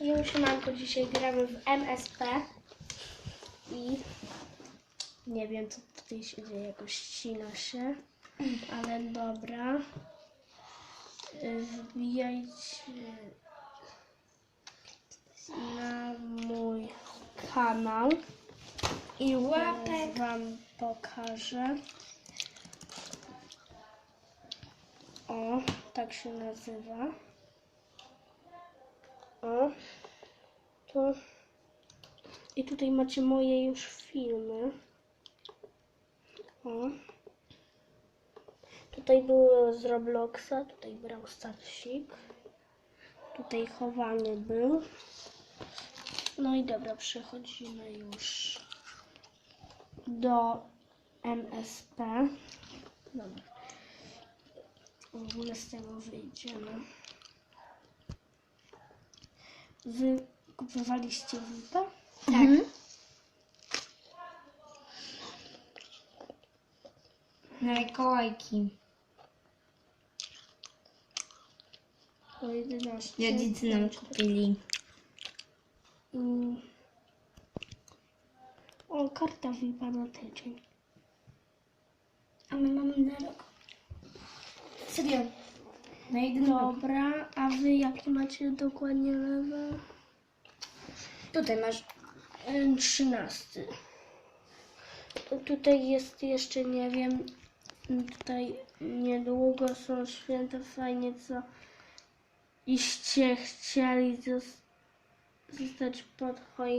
Ją siemanko, dzisiaj gramy w MSP i nie wiem co tutaj się dzieje, jakoś ścina się, ale dobra. Y, Wbijajcie na mój kanał I łapek. wam pokażę. O, tak się nazywa. O, to. I tutaj macie moje już filmy. O. Tutaj były z Robloxa, tutaj brał Starsik. Tutaj chowany był. No i dobra, przechodzimy już do MSP. Dobra. W ogóle z tego wyjdziemy. Wy kupowaliście VIP-a? Tak. Na Mikołajki. Po 11. Rodzice nam kupili. Mm. O, karta VIP-a na tydzień. A my mamy na rok. Serio. Na jeden rok. Dobra, a wy jakie macie dokładnie level? Tutaj masz. Em, 13. Tutaj jest jeszcze, nie wiem, tutaj niedługo są święta, fajnie co iście chcieli zos- zostać pod choinką.